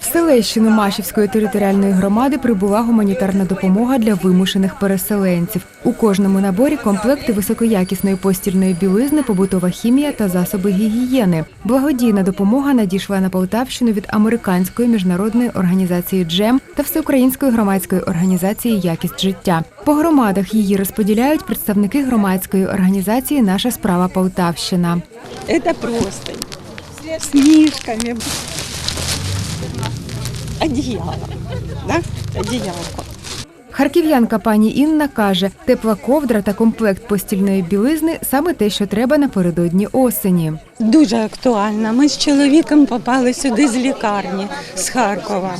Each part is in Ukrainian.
В Селещину Машівської територіальної громади прибула гуманітарна допомога для вимушених переселенців. У кожному наборі комплекти високоякісної постільної білизни, побутова хімія та засоби гігієни. Благодійна допомога надійшла на Полтавщину від американської міжнародної організації Джем та всеукраїнської громадської організації Якість життя. По громадах її розподіляють представники громадської організації Наша справа Полтавщина. Это простынь с. Одеяло. Да? Одеялко. Харків'янка пані Інна каже, тепла ковдра та комплект постільної білизни саме те, що треба напередодні осені. Дуже актуально. Ми з чоловіком попали сюди з лікарні, з Харкова.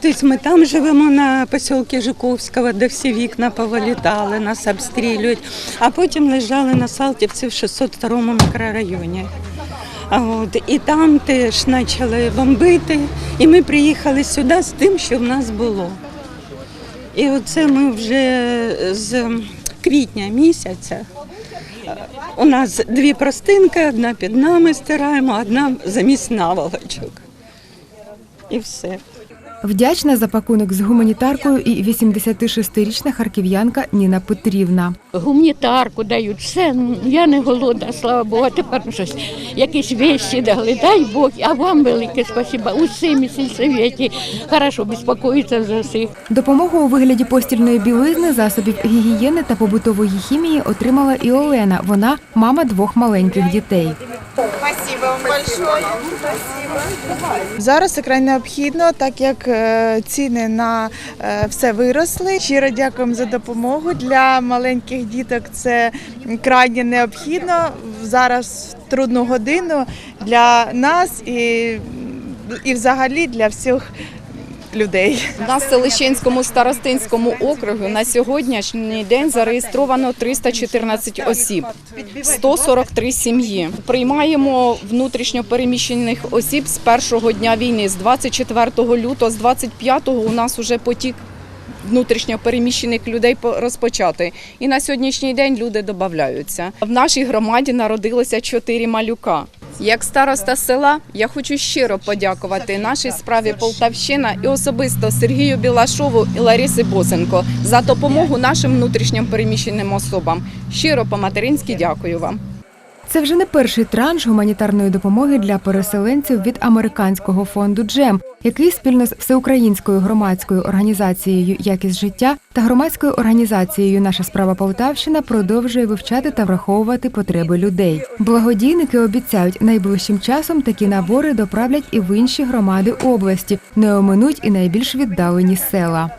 Тобто ми там живемо на посілки Жуковського, де всі вікна повилітали, нас обстрілюють, а потім лежали на Салтівці в 602 мікрорайоні. От, і там теж почали бомбити, і ми приїхали сюди з тим, що в нас було. І оце ми вже з квітня місяця. У нас дві простинки, одна під нами стираємо, одна замість наволочок. І все. Вдячна за пакунок з гуманітаркою і 86-річна харків'янка Ніна Петрівна. гуманітарку дають, все, ну, я не голодна, слава Богу, тепер ну, щось, якісь вещі дали, дай Бог, а вам велике спасибо, усім і сільсовєті, хорошо безпокоїться за всіх. Допомогу у вигляді постільної білизни, засобів гігієни та побутової хімії отримала і Олена. Вона мама двох маленьких дітей. Спасибо вам большое. Зараз це край необхідно, так як е, ціни на е, все виросли. Щиро дякуємо за допомогу для маленьких діток. Це крайне необхідно зараз трудну годину для нас і, і взагалі для всіх людей. В Селищенському старостинському округу на сьогоднішній день зареєстровано 314 осіб, 143 сім'ї. Приймаємо внутрішньо переміщених осіб з першого дня війни, з 24 лютого, з 25-го у нас вже потік внутрішньо переміщених людей по- розпочати. І на сьогоднішній день люди додаються. В нашій громаді народилося чотири малюка. Як староста села, я хочу щиро подякувати нашій справі Полтавщина і особисто Сергію Білашову і Ларісі Босенко за допомогу нашим внутрішньо переміщеним особам. Щиро по-материнськи дякую вам. Це вже не перший транш гуманітарної допомоги для переселенців від американського фонду Джем, який спільно з всеукраїнською громадською організацією Якість життя та громадською організацією Наша справа Полтавщина продовжує вивчати та враховувати потреби людей. Благодійники обіцяють, найближчим часом такі набори доправлять і в інші громади області, не оминуть і найбільш віддалені села.